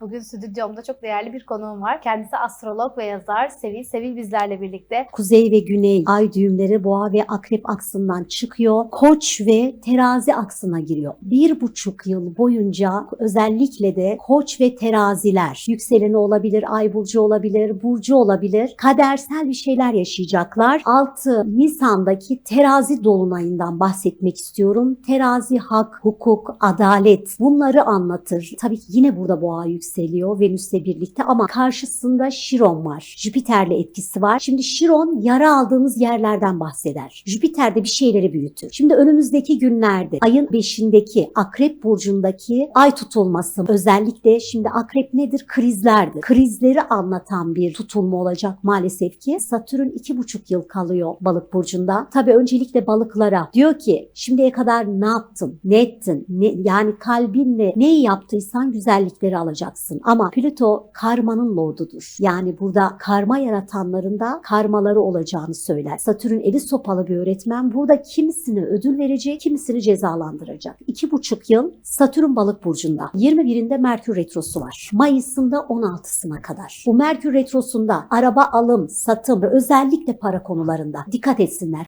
Bugün stüdyomda çok değerli bir konuğum var. Kendisi astrolog ve yazar Sevil. Sevil bizlerle birlikte. Kuzey ve güney ay düğümleri boğa ve akrep aksından çıkıyor. Koç ve terazi aksına giriyor. Bir buçuk yıl boyunca özellikle de koç ve teraziler yükseleni olabilir, ay burcu olabilir, burcu olabilir. Kadersel bir şeyler yaşayacaklar. 6 Nisan'daki terazi dolunayından bahsetmek istiyorum. Terazi hak, hukuk, adalet bunları anlatır. Tabii ki yine burada boğa yükseliyor Venüs'le birlikte ama karşısında Şiron var. Jüpiter'le etkisi var. Şimdi Şiron yara aldığımız yerlerden bahseder. Jüpiter de bir şeyleri büyütür. Şimdi önümüzdeki günlerde ayın 5'indeki Akrep burcundaki ay tutulması özellikle şimdi Akrep nedir? Krizlerdir. Krizleri anlatan bir tutulma olacak maalesef ki. Satürn 2,5 yıl kalıyor balık burcunda. Tabii öncelikle balıklara diyor ki şimdiye kadar ne yaptın? Ne ettin? Ne, yani kalbinle neyi yaptıysan güzellikleri alacaksın. Ama Plüto karmanın lordudur. Yani burada karma yaratanların da karmaları olacağını söyler. Satürn eli sopalı bir öğretmen. Burada kimisini ödül verecek, kimisini cezalandıracak. İki buçuk yıl Satürn balık burcunda. 21'inde Merkür retrosu var. Mayıs'ında 16'sına kadar. Bu Merkür retrosunda araba alım, satım ve özellikle para konularında dikkat etsinler.